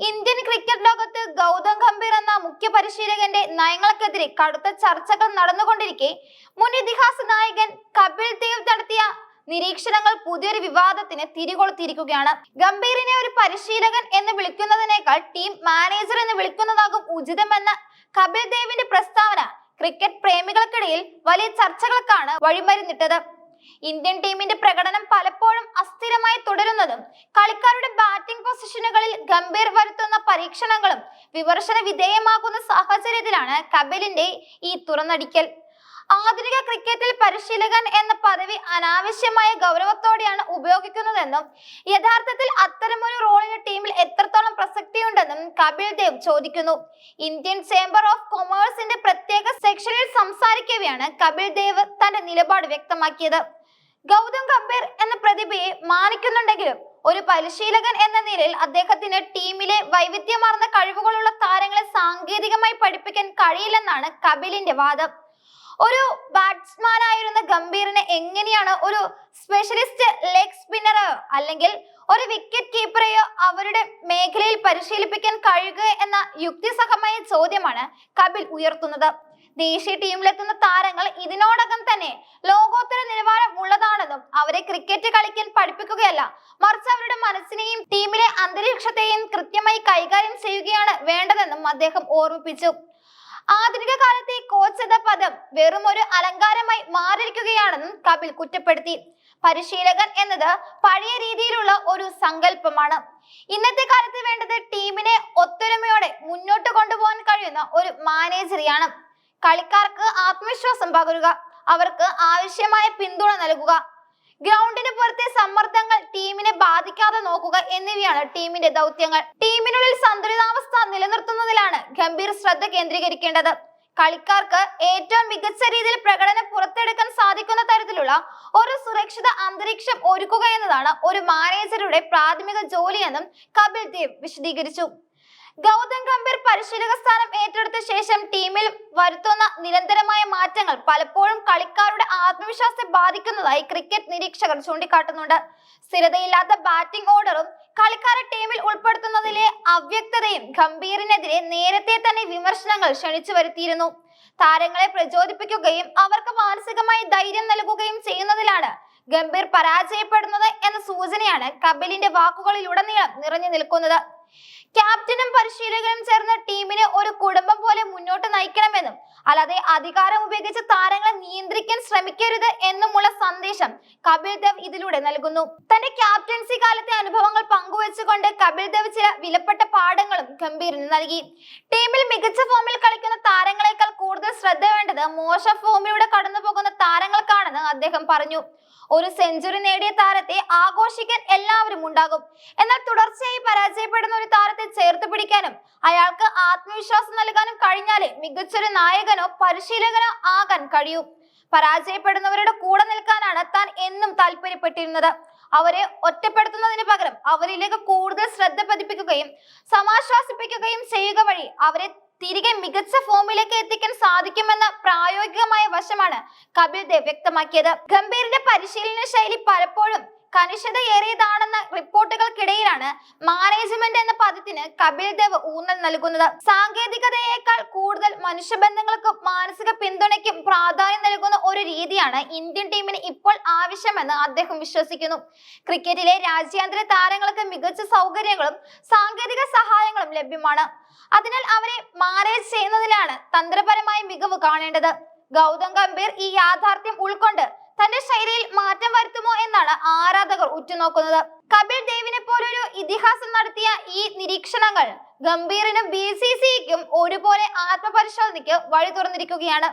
Indian cricket ലോകത്ത് ഗൗതം ഗംഭീർ എന്ന മുഖ്യ പരിശീലകന്റെ നയങ്ങൾക്കെതിരെ കടുത്ത ചർച്ചകൾ നടന്നുകൊണ്ടിരിക്കെ മുൻ ഇതിഹാസ നായകൻ കപിൽ ദേവ് നടത്തിയ നിരീക്ഷണങ്ങൾ പുതിയൊരു വിവാദത്തിന് തിരികൊളുത്തിയിരിക്കുകയാണ്. ഗംഭീറിനെ ഒരു പരിശീലകൻ എന്ന് വിളിക്കുന്നതിനേക്കാൾ ടീം മാനേജർ എന്ന് വിളിക്കുന്നതാകും ഉചിതമെന്ന കപിൽ ദേവിന്റെ പ്രസ്താവന ക്രിക്കറ്റ് പ്രേമികൾക്കിടയിൽ വലിയ ചർച്ചകൾക്കാണ് വഴിമരുന്നിട്ടത്. ഇന്ത്യൻ ടീമിന്റെ പ്രകടനം പലപ്പോഴും അസ്ഥിരമായി തുടരുന്നതും കളിക്കാരുടെ ബാറ്റിംഗ് പൊസിഷനുകളിൽ ഗംഭീർ വരുത്തുന്ന പരീക്ഷണങ്ങളും വിമർശന വിധേയമാകുന്ന സാഹചര്യത്തിലാണ് കപിലിന്റെ ഈ തുറന്നടിക്കൽ. ആധുനിക ക്രിക്കറ്റിൽ പരിശീലകൻ എന്ന പദവി അനാവശ്യമായ ഗൗരവത്തോടെയാണ് ഉപയോഗിക്കുന്നതെന്നും യഥാർത്ഥത്തിൽ അത്തരമൊരു റോളിന് ടീമിൽ എത്രത്തോളം പ്രസക്തിയുണ്ടെന്നും കപിൽ ദേവ് ചോദിക്കുന്നു. ഇന്ത്യൻ ചേംബർ ഓഫ് കൊമേഴ്സിന്റെ പ്രത്യേക സെക്ഷനിൽ സംസാരിക്കവെയാണ് കപിൽ ദേവ് തന്റെ നിലപാട് വ്യക്തമാക്കിയത്. ഗൗതം ഗംഭീർ എന്ന പ്രതിഭയെ മാനിക്കുന്നുണ്ടെങ്കിലും ഒരു പരിശീലകൻ എന്ന നിലയിൽ അദ്ദേഹത്തിന് ടീമിലെ വൈവിധ്യമാർന്ന കഴിവുകളുള്ള താരങ്ങളെ സാങ്കേതികമായി പഠിപ്പിക്കാൻ കഴിയില്ലെന്നാണ് കപിലിന്റെ വാദം. ഒരു ബാറ്റ്സ്മാൻ ആയിരുന്ന ഗംഭീറിനെ എങ്ങനെയാണ് ഒരു സ്പെഷ്യലിസ്റ്റ് ലെഗ് സ്പിന്നറോ അല്ലെങ്കിൽ ഒരു വിക്കറ്റ് കീപ്പറെയോ അവരുടെ മേഖലയിൽ പരിശീലിപ്പിക്കാൻ കഴിയുക എന്ന യുക്തിസഹമായ ചോദ്യമാണ് കപിൽ ഉയർത്തുന്നത്. ദേശീയ ടീമിലെത്തുന്ന താരങ്ങൾ ഇതിനോടകം തന്നെ ലോകോത്തര നിലവാരം ഉള്ളതാണെന്നും അവരെ ക്രിക്കറ്റ് കളിക്കാൻ പഠിപ്പിക്കുകയല്ല മറിച്ച് അവരുടെ മനസ്സിനെയും ടീമിലെ അന്തരീക്ഷത്തെയും കൃത്യമായി കൈകാര്യം ചെയ്യുകയാണ് വേണ്ടതെന്നും അദ്ദേഹം ഓർമ്മിപ്പിച്ചു. ആധുനിക കാലത്തെ കോച്ച് എന്ന പദം വെറും ഒരു അലങ്കാരമായി മാറിയിരിക്കുകയാണെന്നും കപിൽ കുറ്റപ്പെടുത്തി. പരിശീലകൻ എന്നത് പഴയ രീതിയിലുള്ള ഒരു സങ്കല്പമാണ്. ഇന്നത്തെ കാലത്ത് വേണ്ടത് ടീമിനെ ഒത്തൊരുമയോടെ മുന്നോട്ട് കൊണ്ടുപോകാൻ കഴിയുന്ന ഒരു മാനേജറിയാണ് കളിക്കാർക്ക് ആത്മവിശ്വാസം പകരുക അവർക്ക് ആവശ്യമായ പിന്തുണ നൽകുക. ഗ്രൗണ്ടിന് പുറത്തെ സമ്മർദ്ദങ്ങൾ ബാധിക്കാതെ നോക്കുക എന്നിവയാണ് ടീമിന്റെ ദൗത്യങ്ങൾ. ടീമിനുള്ളിൽ സന്തുലിതാവസ്ഥ നിലനിർത്തുന്നതിലാണ് ഗംഭീർ ശ്രദ്ധ കേന്ദ്രീകരിക്കേണ്ടത്. കളിക്കാർക്ക് ഏറ്റവും മികച്ച രീതിയിൽ പ്രകടനം പുറത്തെടുക്കാൻ സാധിക്കുന്ന തരത്തിലുള്ള ഒരു സുരക്ഷിത അന്തരീക്ഷം ഒരുക്കുക എന്നതാണ് ഒരു മാനേജറുടെ പ്രാഥമിക ജോലിയെന്നും കപിൽ ദേവ് വിശദീകരിച്ചു. ഗൗതം ഗംഭീർ പരിശീലക സ്ഥാനം ഏറ്റെടുത്ത ശേഷം ടീമിൽ വരുത്തുന്ന നിരന്തരമായ മാറ്റങ്ങൾ പലപ്പോഴും കളിക്കാരുടെ ആത്മവിശ്വാസത്തെ ബാധിക്കുന്നതായി ക്രിക്കറ്റ് നിരീക്ഷകർ ചൂണ്ടിക്കാട്ടുന്നുണ്ട്. സ്ഥിരതയില്ലാത്ത ബാറ്റിംഗ് ഓർഡറും കളിക്കാരെ ടീമിൽ ഉൾപ്പെടുത്തുന്നതിലെ അവ്യക്തതയും ഗംഭീറിനെതിരെ നേരത്തെ തന്നെ വിമർശനങ്ങൾ ക്ഷണിച്ചു വരുത്തിയിരുന്നു. താരങ്ങളെ പ്രചോദിപ്പിക്കുകയും അവർക്ക് മാനസികമായി ധൈര്യം നൽകുകയും ചെയ്യുന്നതിലാണ് ഗംഭീർ പരാജയപ്പെടുന്നത് എന്ന സൂചനയാണ് കപിലിന്റെ വാക്കുകളിലുടനീളം നിറഞ്ഞു നിൽക്കുന്നത്. ക്യാപ്റ്റനും പരിശീലകനും ചേർന്ന് ടീമിനെ ഒരു കുടുംബം പോലെ മുന്നോട്ട് നയിക്കണമെന്നും അല്ലാതെ അധികാരം ഉപയോഗിച്ച് താരങ്ങളെ നിയന്ത്രിക്കാൻ ശ്രമിക്കരുത് എന്നുമുള്ള സന്ദേശം കപിൽ ദേവ് ഇതിലൂടെ നൽകുന്നു. തന്റെ ക്യാപ്റ്റൻസി കാലത്തെ അനുഭവങ്ങൾ പങ്കുവച്ചുകൊണ്ട് കപിൽ ദേവ് ചില വിലപ്പെട്ട പാഠങ്ങളും ഗംഭീരന് നൽകി. ടീമിൽ മികച്ച ഫോമിൽ കളിക്കുന്ന താരങ്ങളെക്കാൾ കൂടുതൽ ശ്രദ്ധ വേണ്ടത് മോശം ഫോമിലൂടെ കടന്നു പോകുന്ന താരങ്ങൾക്കാണെന്ന് അദ്ദേഹം പറഞ്ഞു. ഒരു സെഞ്ചുറി നേടിയ താരത്തെ ആഘോഷിക്കാൻ എല്ലാവരും ഉണ്ടാകും. എന്നാൽ തുടർച്ചയായി പരാജയപ്പെടുന്ന ഒരു താരത്തെ ചേർത്ത് പിടിക്കാനും അയാൾക്ക് ആത്മവിശ്വാസം നൽകാനും കഴിഞ്ഞാലേ മികച്ചൊരു നായകനോ പരിശീലകനോ ആകാൻ കഴിയൂ. പരാജയപ്പെടുന്നവരുടെ കൂടെ നിൽക്കാനാണ് താൻ എന്നും താല്പര്യപ്പെട്ടിരുന്നത്. അവരെ ഒറ്റപ്പെടുത്തുന്നതിന് പകരം അവരിലേക്ക് കൂടുതൽ ശ്രദ്ധ പതിപ്പിക്കുകയും സമാശ്വാസിപ്പിക്കുകയും ചെയ്യുക വഴി അവരെ തിരികെ മികച്ച ഫോമിലേക്ക് എത്തിക്കാൻ സാധിക്കുമെന്ന പ്രായോഗികമായ വശമാണ് കപിൽ ദേവ് വ്യക്തമാക്കിയത്. ഗംഭീറിന്റെ പരിശീലന ശൈലി പലപ്പോഴും കനിഷ്ഠതയേറിയതാണെന്ന റിപ്പോർട്ടുകൾക്കിടയിലാണ് മാനേജ്മെന്റ് എന്ന പദത്തിന് കപിൽ ദേവ് ഊന്നൽ നൽകുന്നത്. സാങ്കേതികതയേക്കാൾ കൂടുതൽ മനുഷ്യബന്ധങ്ങൾക്കും മാനസിക പിന്തുണയ്ക്കും പ്രാധാന്യം നൽകുന്ന ഒരു രീതിയാണ് ഇന്ത്യൻ ടീമിന് ഇപ്പോൾ ആവശ്യമെന്ന് അദ്ദേഹം വിശ്വസിക്കുന്നു. ക്രിക്കറ്റിലെ രാജ്യാന്തര താരങ്ങൾക്ക് മികച്ച സൗകര്യങ്ങളും സാങ്കേതിക ലഭ്യമാണ്. അതിനാൽ അവരെ മാനേജ് ചെയ്യുന്നതിലാണ് തന്ത്രപരമായ മികവ് കാണേണ്ടത്. ഗൗതം ഗംഭീർ ഈ യാഥാർത്ഥ്യം ഉൾക്കൊണ്ട് തന്റെ ശൈലിയിൽ മാറ്റം വരുത്തുമോ എന്നാണ് ആരാധകർ ഉറ്റുനോക്കുന്നത്. കപിൽ ദേവിനെ പോലൊരു ഇതിഹാസം നടത്തിയ ഈ നിരീക്ഷണങ്ങൾ ഗംഭീറിനും ബി സി സിക്കും ഒരുപോലെ ആത്മപരിശോധനയ്ക്ക് വഴി തുറന്നിരിക്കുകയാണ്.